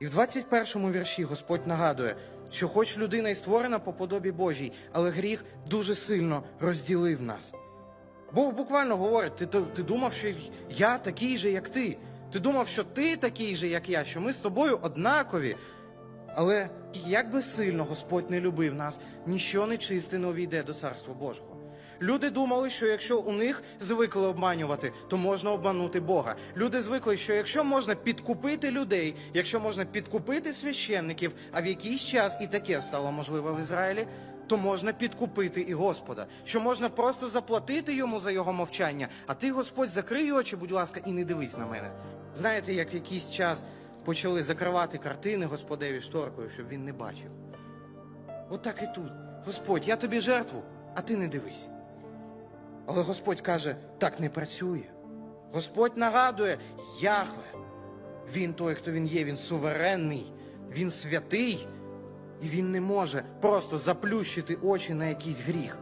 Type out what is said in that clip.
І в 21-му вірші Господь нагадує, що хоч людина й створена по подобі Божій, але гріх дуже сильно розділив нас. Бог буквально говорить: ти, ти думав, що я такий же, як ти. Ти думав, що ти такий же, як я, що ми з тобою однакові. Але як би сильно Господь не любив нас, ніщо нечисте не увійде до Царства Божого. Люди думали, що якщо у них звикли обманювати, то можна обманути Бога. Люди звикли, що якщо можна підкупити людей, якщо можна підкупити священників, а в якийсь час і таке стало можливо в Ізраїлі, то можна підкупити і Господа, що можна просто заплатити йому за його мовчання. А ти, Господь, закрий очі, будь ласка, і не дивись на мене. Знаєте, як якийсь час почали закривати картини Господеві шторкою, щоб він не бачив. Отак і тут. Господь, я тобі жертву, а ти не дивись. Але Господь каже, так не працює. Господь нагадує, Яхве. Він той, хто він є, він суверенний, він святий, і він не може просто заплющити очі на якийсь гріх.